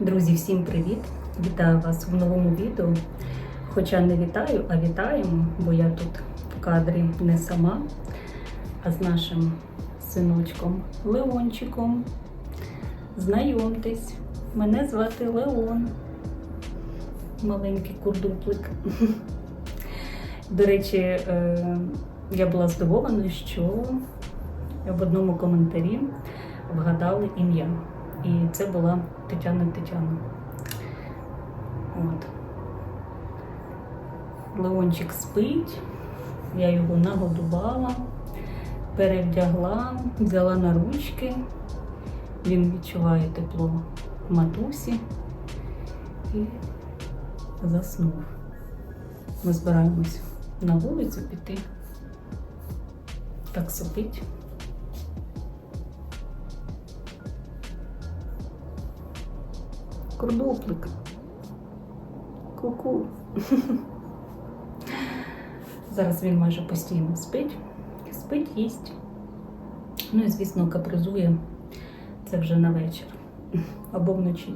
Друзі, всім привіт! Вітаю вас в новому відео. Хоча не вітаю, а вітаємо, бо я тут в кадрі не сама, а з нашим синочком Леончиком. Знайомтесь, мене звати Леон. Маленький курдуплик. До речі, е, я була здивована, що в одному коментарі вгадали ім'я. І це була Тетяна Тетяна. От. Леончик спить, я його нагодувала, перевдягла, взяла на ручки. Він відчуває тепло матусі і заснув. Ми збираємось на вулицю піти. Так сопить. Курдуплик. Ку-ку. Зараз він майже постійно спить. Спить, їсть. Ну і, звісно, капризує це вже на вечір або вночі.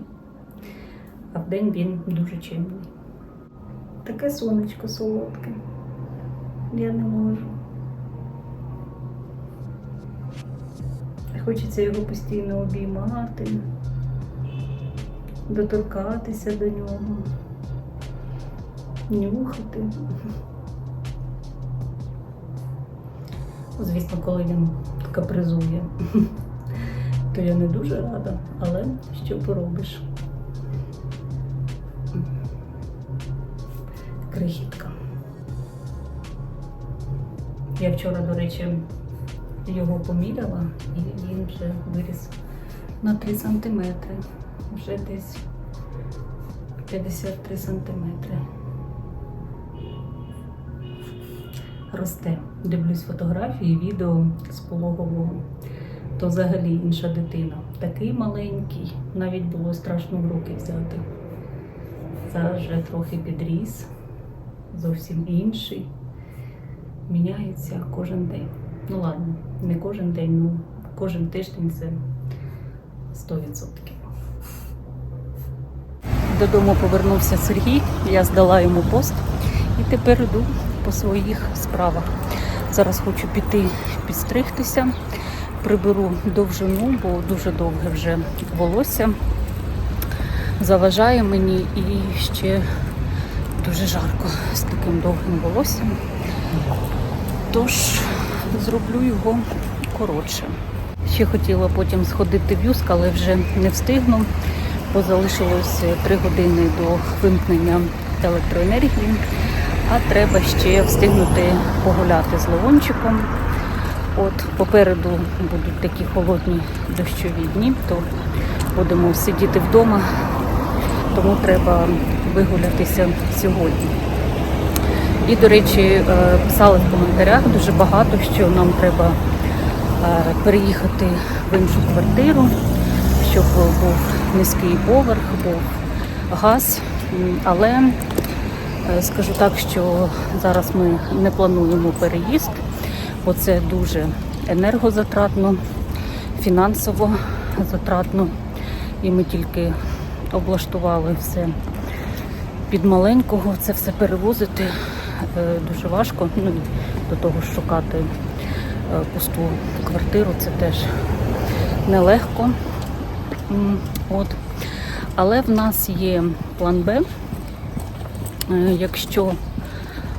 А вдень він дуже чимний. Таке сонечко солодке. Я не можу. Хочеться його постійно обіймати доторкатися до нього, нюхати. Звісно, коли він капризує, то я не дуже рада, але що поробиш? Крихітка. Я вчора, до речі, його поміряла і він вже виріс на 3 сантиметри вже десь 53 сантиметри. Росте. Дивлюсь фотографії, відео з пологового. То взагалі інша дитина. Такий маленький, навіть було страшно в руки взяти. Зараз вже трохи підріс, зовсім інший. Міняється кожен день. Ну ладно, не кожен день, ну кожен тиждень це 100%. Додому повернувся Сергій, я здала йому пост і тепер йду по своїх справах. Зараз хочу піти підстригтися, приберу довжину, бо дуже довге вже волосся. Заважає мені і ще дуже жарко з таким довгим волоссям. Тож зроблю його коротше. Ще хотіла потім сходити в юск, але вже не встигну бо залишилось 3 години до вимкнення електроенергії, а треба ще встигнути погуляти з Леончиком. От попереду будуть такі холодні дощові дні, то будемо сидіти вдома, тому треба вигулятися сьогодні. І, до речі, писали в коментарях дуже багато, що нам треба переїхати в іншу квартиру, щоб був низький поверх, був газ. Але е, скажу так, що зараз ми не плануємо переїзд, бо це дуже енергозатратно, фінансово затратно. І ми тільки облаштували все під маленького, це все перевозити е, дуже важко. Ну, До того шукати е, пусту квартиру це теж нелегко. От. Але в нас є план Б. Е, якщо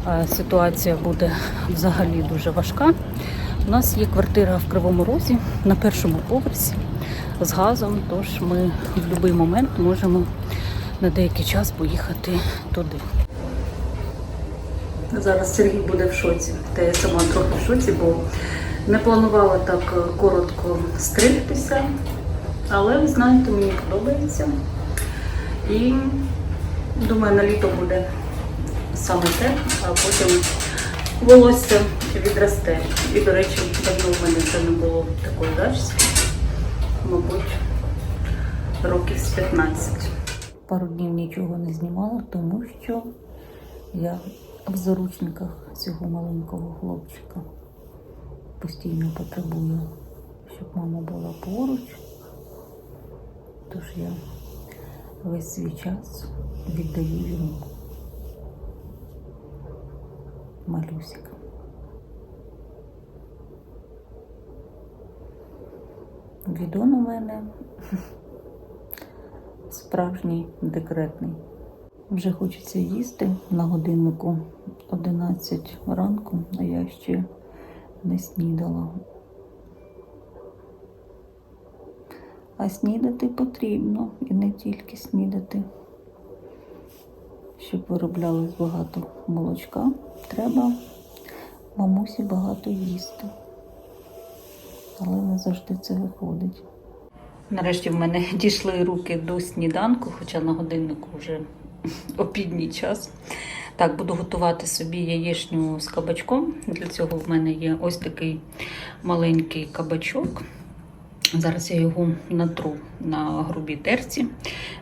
е, ситуація буде взагалі дуже важка, у нас є квартира в Кривому Розі на першому поверсі з газом, тож ми в будь-який момент можемо на деякий час поїхати туди. Зараз Сергій буде в шоці, та я сама трохи в шоці, бо не планувала так е, коротко стригтися. Але, ви знаєте, мені подобається. І думаю, на літо буде саме те, а потім волосся відросте. І, до речі, давно в мене це не було такої дачці. Мабуть, років з 15. Пару днів нічого не знімала, тому що я в заручниках цього маленького хлопчика постійно потребую, щоб мама була поруч. Тож я весь свій час віддаю йому. Малюсик. Відон у мене справжній декретний. Вже хочеться їсти на годиннику 11 ранку, а я ще не снідала. А снідати потрібно і не тільки снідати. Щоб вироблялось багато молочка, треба мамусі багато їсти. Але не завжди це виходить. Нарешті в мене дійшли руки до сніданку, хоча на годиннику вже обідній час. Так, буду готувати собі яєчню з кабачком. Для цього в мене є ось такий маленький кабачок. Зараз я його натру на грубій терці.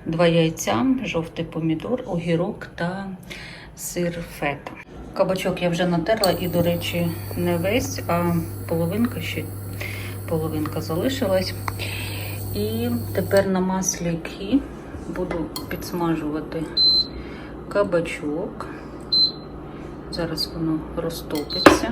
Два яйця, жовтий помідор, огірок та сир фета. Кабачок я вже натерла і, до речі, не весь, а половинка ще половинка залишилась. І тепер на маслі кі буду підсмажувати кабачок. Зараз воно розтопиться.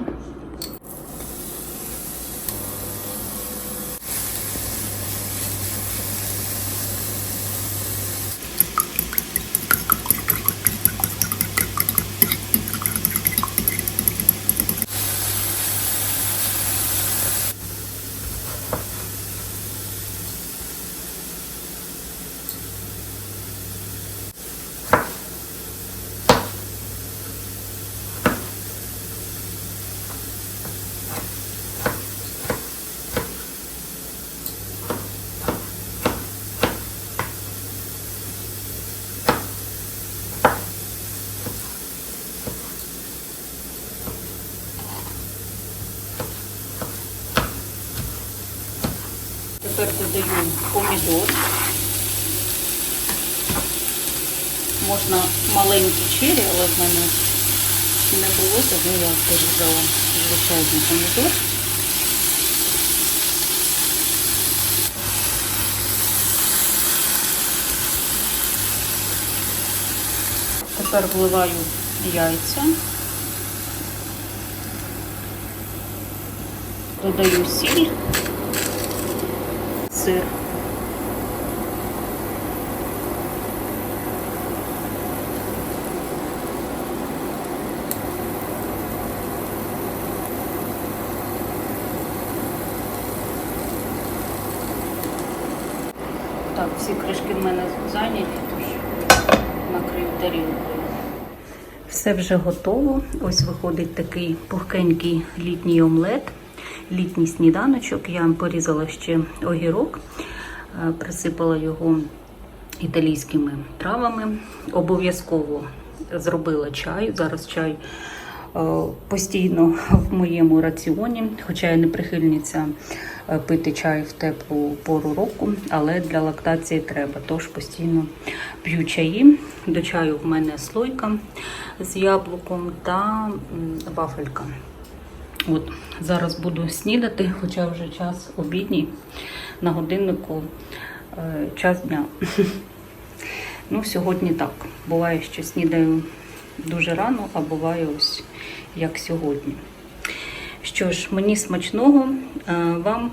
Тепер додаю помідор. Можна маленький чирі, але в мене не було, тому я порізала звичайний помідор. Тепер вливаю яйця. Додаю сіль сир. Так, всі кришки в мене зайняті, тож накрию тарілкою. Все вже готово. Ось виходить такий пухкенький літній омлет літній сніданочок. Я порізала ще огірок, е, присипала його італійськими травами. Обов'язково зробила чай. Зараз чай е, постійно в моєму раціоні, хоча я не прихильниця е, пити чай в теплу пору року, але для лактації треба. Тож постійно п'ю чаї. До чаю в мене слойка з яблуком та вафелька. От зараз буду снідати, хоча вже час обідній на годиннику е, час дня. Ну, сьогодні так. Буває, що снідаю дуже рано, а буває ось як сьогодні. Що ж, мені смачного, а вам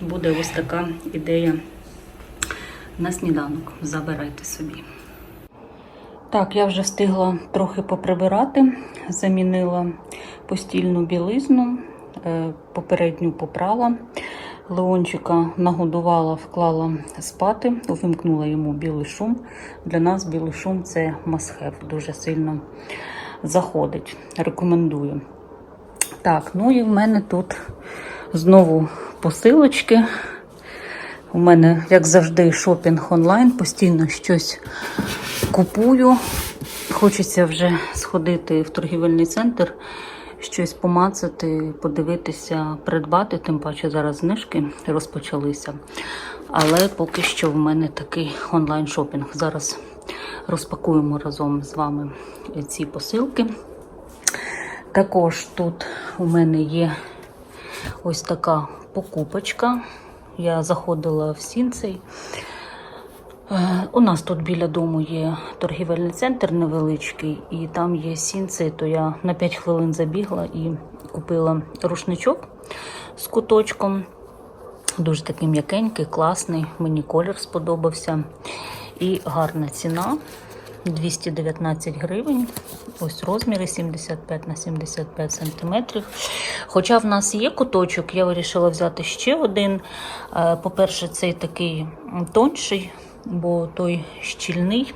буде ось така ідея на сніданок. Забирайте собі. Так, я вже встигла трохи поприбирати, замінила постільну білизну, е, попередню попрала, Леончика нагодувала, вклала спати, увімкнула йому білий шум. Для нас білий шум це масхев, дуже сильно заходить. Рекомендую. Так, ну і в мене тут знову посилочки. У мене, як завжди, шопінг онлайн, постійно щось купую. Хочеться вже сходити в торгівельний центр, щось помацати, подивитися, придбати, тим паче зараз знижки розпочалися. Але поки що в мене такий онлайн-шопінг. Зараз розпакуємо разом з вами ці посилки. Також тут у мене є ось така покупочка. Я заходила в Сінцей. Е, У нас тут біля дому є торгівельний центр невеличкий, і там є сінці, то я на 5 хвилин забігла і купила рушничок з куточком. Дуже такий м'якенький, класний. Мені колір сподобався. І гарна ціна 219 гривень. Ось розміри 75 на 75 сантиметрів. Хоча в нас є куточок, я вирішила взяти ще один. Е, По-перше, цей такий тонший, бо той щільний.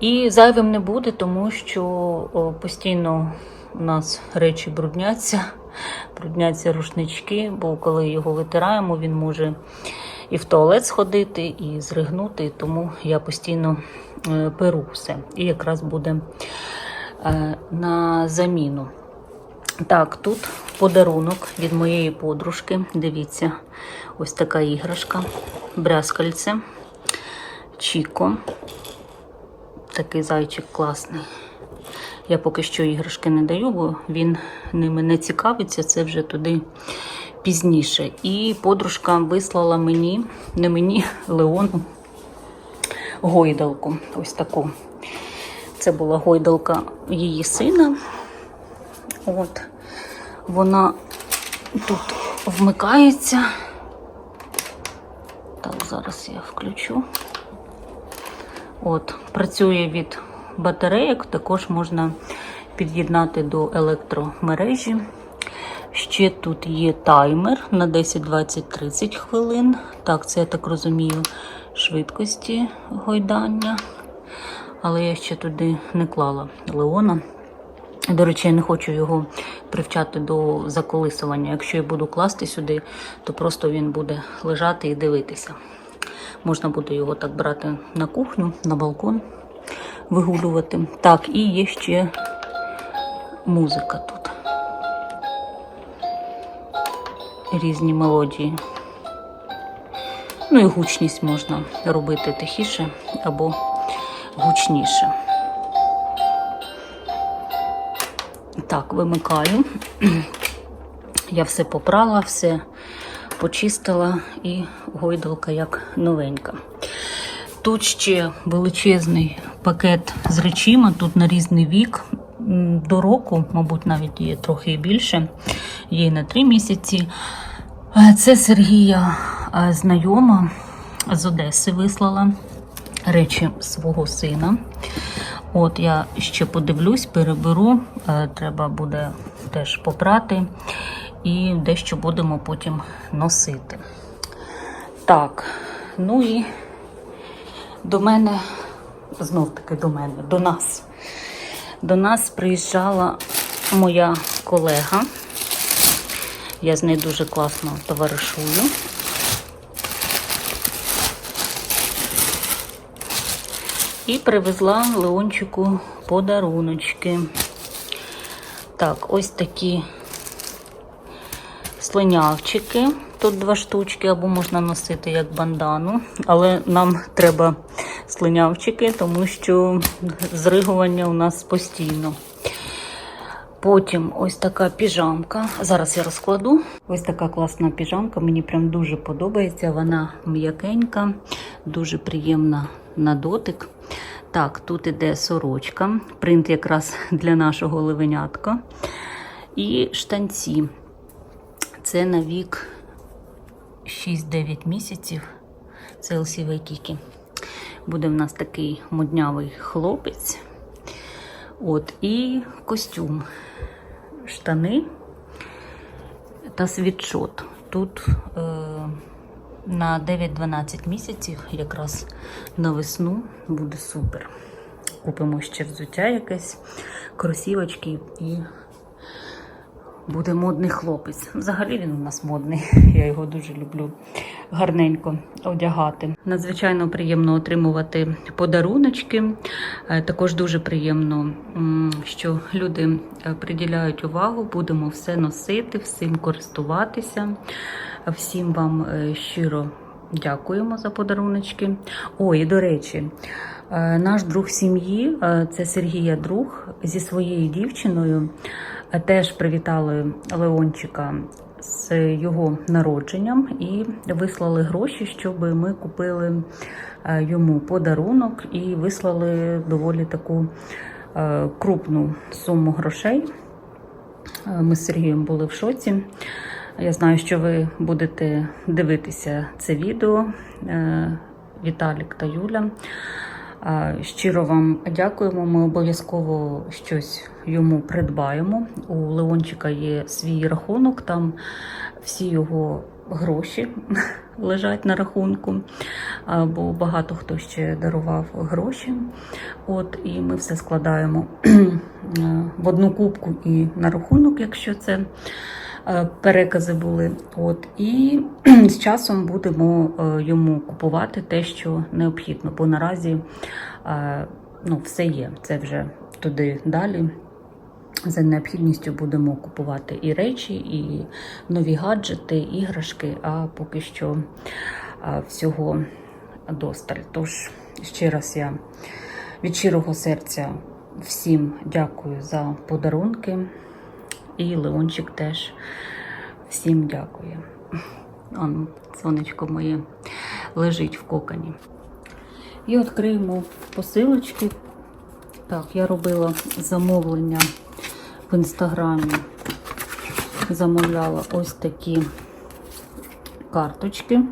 І зайвим не буде, тому що постійно у нас речі брудняться, брудняться рушнички, бо коли його витираємо, він може і в туалет сходити, і зригнути. Тому я постійно е, перу все. І якраз буде е, на заміну. Так, тут подарунок від моєї подружки. Дивіться, ось така іграшка, брязкальце, Чіко. Такий зайчик класний. Я поки що іграшки не даю, бо він ними не цікавиться, це вже туди пізніше. І подружка вислала мені, не мені, Леону, гойдалку. Ось таку. Це була гойдалка її сина. От. Вона тут вмикається. Так, зараз я включу. От, працює від батарейок, також можна під'єднати до електромережі. Ще тут є таймер на 10, 20, 30 хвилин. Так, це я так розумію, швидкості гойдання. Але я ще туди не клала Леона. До речі, я не хочу його привчати до заколисування. Якщо я буду класти сюди, то просто він буде лежати і дивитися. Можна буде його так брати на кухню, на балкон, вигулювати. Так, і є ще музика тут. Різні мелодії. Ну і гучність можна робити тихіше або гучніше. Так, вимикаю. Я все попрала, все почистила і гойдалка як новенька. Тут ще величезний пакет з речима, тут на різний вік. До року, мабуть, навіть є трохи і більше, є на три місяці. Це Сергія знайома з Одеси вислала речі свого сина. От я ще подивлюсь, переберу. Е, Треба буде теж попрати і дещо будемо потім носити. Так, ну і до мене, знов таки до мене, до нас. До нас приїжджала моя колега. Я з нею дуже класно товаришую. І привезла Леончику подаруночки. Так, ось такі слинявчики. Тут два штучки, або можна носити як бандану. Але нам треба слинявчики, тому що зригування у нас постійно. Потім ось така піжамка. Зараз я розкладу. Ось така класна піжамка. Мені прям дуже подобається. Вона м'якенька, дуже приємна на дотик. Так, тут іде сорочка. Принт якраз для нашого левенятка. І штанці. Це на вік 6-9 місяців. Це LC Waikiki. Буде в нас такий моднявий хлопець. От, і костюм, штани та світшот. Тут е, на 9-12 місяців, якраз на весну, буде супер. Купимо ще взуття якесь, кросівочки і буде модний хлопець. Взагалі він у нас модний. Я його дуже люблю гарненько одягати. Надзвичайно приємно отримувати подаруночки. Е, Також дуже приємно, що люди е, приділяють увагу. Будемо все носити, всім користуватися. Всім вам е, щиро дякуємо за подаруночки. Ой, і до речі. Наш друг сім'ї, це Сергія друг зі своєю дівчиною, теж привітали Леончика з його народженням і вислали гроші, щоб ми купили е, йому подарунок і вислали доволі таку е, крупну суму грошей. Е, Ми з Сергієм були в шоці. Я знаю, що ви будете дивитися це відео. Віталік та Юля. Щиро вам дякуємо. Ми обов'язково щось йому придбаємо. У Леончика є свій рахунок, там всі його гроші лежать на рахунку, бо багато хто ще дарував гроші. От, і ми все складаємо в одну кубку і на рахунок, якщо це перекази були. От, і з часом будемо е, йому купувати те, що необхідно, бо наразі е, ну, все є. Це вже туди далі. За необхідністю будемо купувати і речі, і нові гаджети, іграшки, а поки що всього досталь. Тож ще раз я від щирого серця всім дякую за подарунки. І Леончик теж всім дякує. Он, сонечко моє лежить в коконі. І відкриємо посилочки. Так, я робила замовлення в інстаграмі. Замовляла ось такі карточки.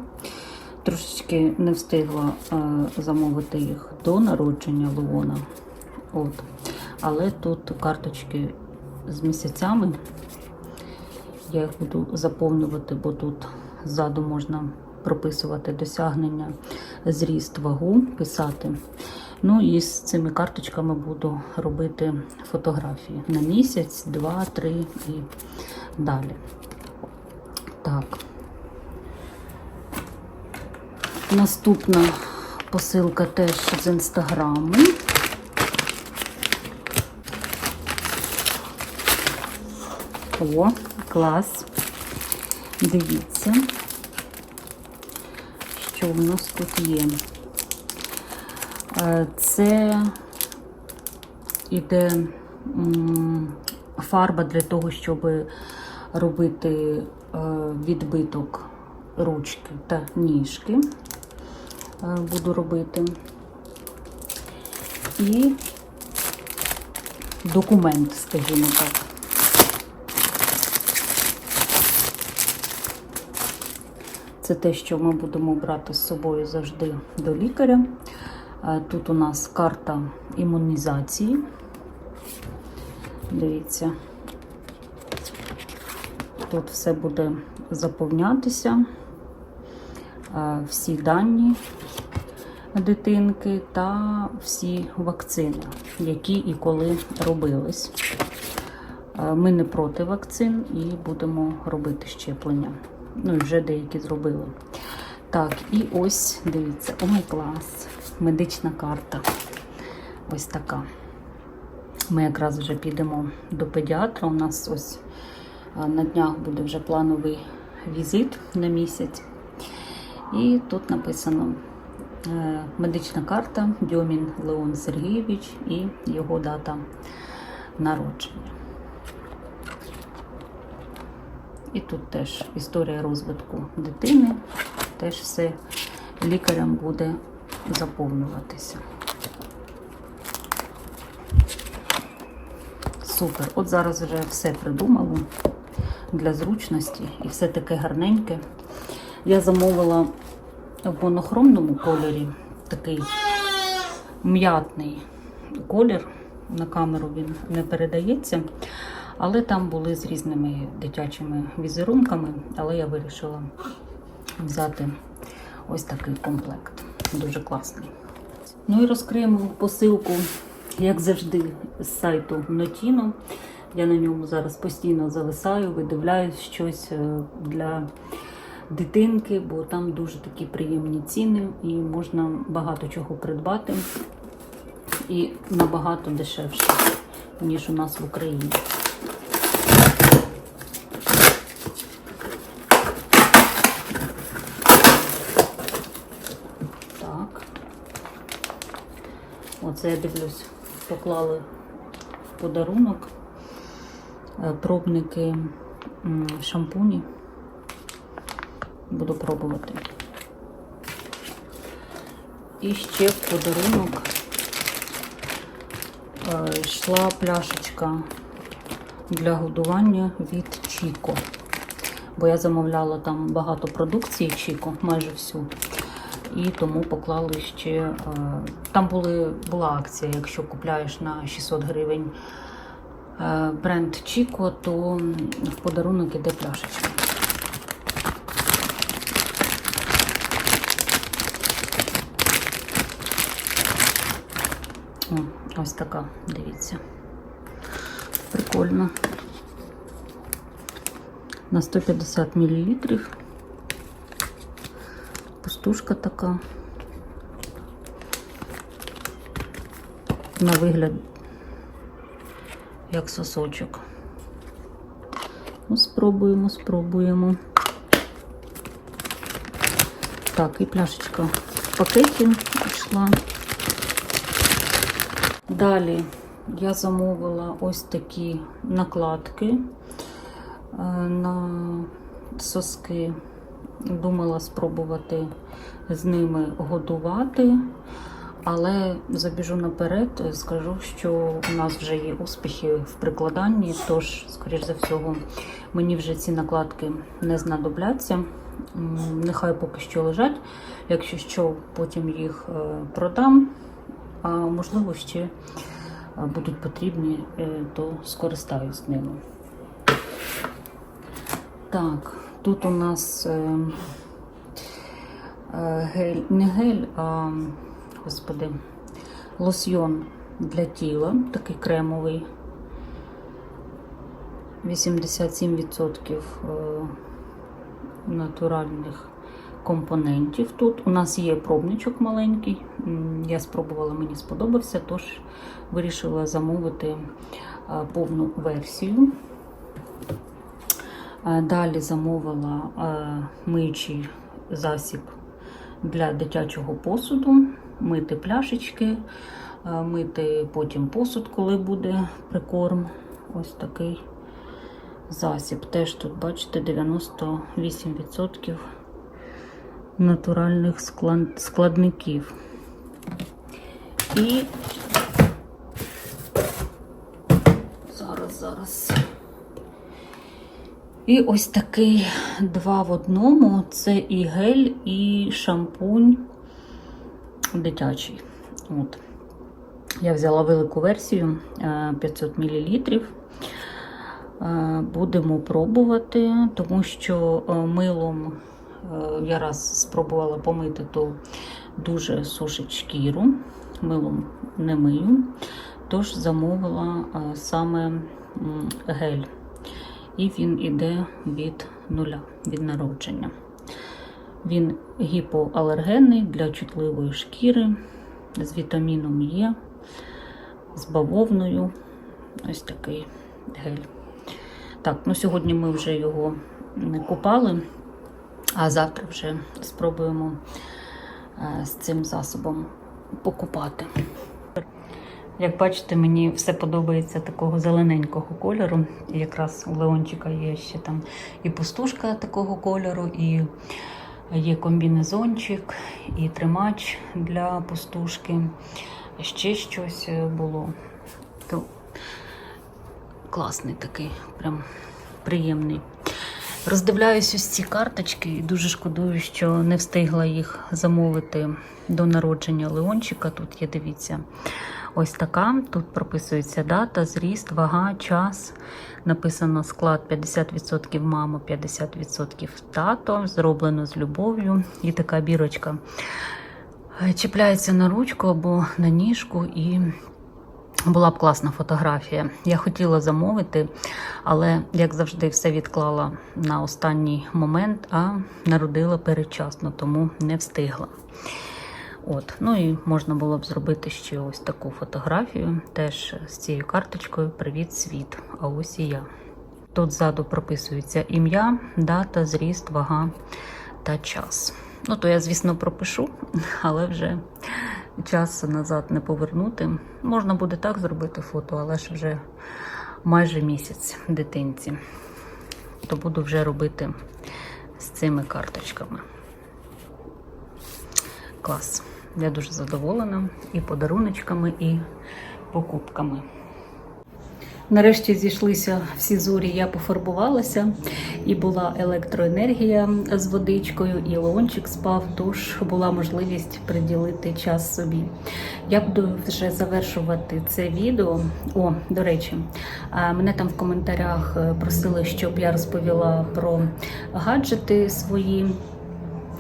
Трошечки не встигла е, замовити їх до народження Леона. От. Але тут карточки з місяцями. Я їх буду заповнювати, бо тут ззаду можна прописувати досягнення, зріст, вагу, писати. Ну і з цими карточками буду робити фотографії на місяць, два, три і далі. Так. Наступна посилка теж з інстаграму. О, клас. Дивіться, що в нас тут є. Е, Це іде фарба для того, щоб робити е, відбиток ручки та ніжки. Е, Буду робити. І документ, скажімо так. Це те, що ми будемо брати з собою завжди до лікаря. Тут у нас карта імунізації. Дивіться, тут все буде заповнятися, всі дані дитинки та всі вакцини, які і коли робились. Ми не проти вакцин і будемо робити щеплення. Ну і вже деякі зробили. Так, і ось, дивіться, ой, клас, медична карта. Ось така. Ми якраз вже підемо до педіатра. У нас ось на днях буде вже плановий візит на місяць. І тут написано е, медична карта Дьомін Леон Сергійович і його дата народження. І тут теж історія розвитку дитини, теж все лікарям буде заповнюватися. Супер. От зараз вже все придумала для зручності і все таке гарненьке. Я замовила в монохромному кольорі такий м'ятний колір. На камеру він не передається. Але там були з різними дитячими візерунками, але я вирішила взяти ось такий комплект. Дуже класний. Ну і розкриємо посилку, як завжди, з сайту Notino. Я на ньому зараз постійно зависаю, видивляюсь щось е, для дитинки, бо там дуже такі приємні ціни і можна багато чого придбати. І набагато дешевше, ніж у нас в Україні. Так. Оце я дивлюсь, поклали в подарунок е, пробники шампуні Буду пробувати. І ще в подарунок е, йшла пляшечка для годування від Чіко. Бо я замовляла там багато продукції Чіко, майже всю. І тому поклали ще. е, Там були, була акція, якщо купляєш на 600 гривень е, бренд Чіко, то в подарунок іде пляшечка. Ось така, дивіться. Прикольно. На 150 мл. Пустушка така. На вигляд, як сосочок. Ну, спробуємо, спробуємо. Так, і пляшечка в пакеті йшла. Далі я замовила ось такі накладки е, на соски. Думала спробувати з ними годувати, але забіжу наперед, скажу, що у нас вже є успіхи в прикладанні, тож, скоріш за всього, мені вже ці накладки не знадобляться. Нехай поки що лежать. Якщо що, потім їх е, продам, а можливо ще е, будуть потрібні, е, то скористаюсь ними. Так, тут у нас е, е, гель, не гель, а господи, лосьйон для тіла, такий кремовий. 87% е, натуральних компонентів тут. У нас є пробничок маленький. Я спробувала, мені сподобався, тож вирішила замовити повну версію. Далі замовила е, миючий засіб для дитячого посуду, мити пляшечки, е, мити потім посуд, коли буде прикорм. Ось такий засіб. Теж тут, бачите, 98% натуральних складників. І зараз, зараз. І ось такий два в одному. Це і гель, і шампунь дитячий. От. Я взяла велику версію е, 500 мл. Будемо пробувати, тому що е, милом е, я раз спробувала помити, то дуже сушить шкіру. Милом не мию. Тож замовила е, саме гель і він іде від нуля, від народження. Він гіпоалергенний для чутливої шкіри, з вітаміном Е, з бавовною. Ось такий гель. Так, ну сьогодні ми вже його не купали, а завтра вже спробуємо е, з цим засобом покупати. Як бачите, мені все подобається такого зелененького кольору. Якраз у Леончика є ще там і пустушка такого кольору, і є комбінезончик, і тримач для пустушки. Ще щось було. То класний такий, прям приємний. Роздивляюсь ось ці карточки і дуже шкодую, що не встигла їх замовити до народження Леончика. Тут є, дивіться, ось така. Тут прописується дата, зріст, вага, час. Написано склад 50% мама, 50% тато. Зроблено з любов'ю. І така бірочка е, чіпляється на ручку або на ніжку і. Була б класна фотографія. Я хотіла замовити, але, як завжди, все відклала на останній момент, а народила передчасно, тому не встигла. От. Ну і можна було б зробити ще ось таку фотографію, теж з цією карточкою Привіт, світ! А ось і я. Тут ззаду прописується ім'я, дата, зріст, вага та час. Ну, то я, звісно, пропишу, але вже час назад не повернути. Можна буде так зробити фото, але ж вже майже місяць дитинці. То буду вже робити з цими карточками. Клас. Я дуже задоволена і подаруночками, і покупками. Нарешті зійшлися всі зорі, я пофарбувалася, і була електроенергія з водичкою, і леончик спав, тож була можливість приділити час собі. Я буду вже завершувати це відео. О, до речі, мене там в коментарях е, просили, щоб я розповіла про гаджети свої.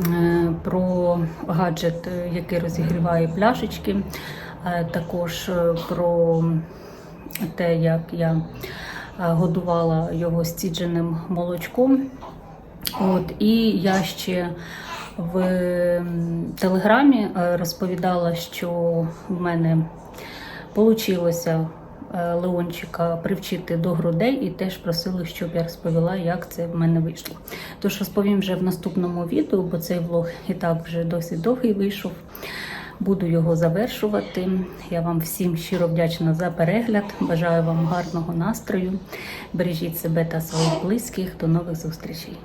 Е, Про гаджет, е, який розігріває пляшечки, е, також про те, як я годувала його стідженим молочком. От, і я ще в телеграмі розповідала, що в мене вийшло Леончика привчити до грудей, і теж просили, щоб я розповіла, як це в мене вийшло. Тож розповім вже в наступному відео, бо цей влог і так вже досить довгий вийшов. Буду його завершувати. Я вам всім щиро вдячна за перегляд. Бажаю вам гарного настрою. Бережіть себе та своїх близьких. До нових зустрічей.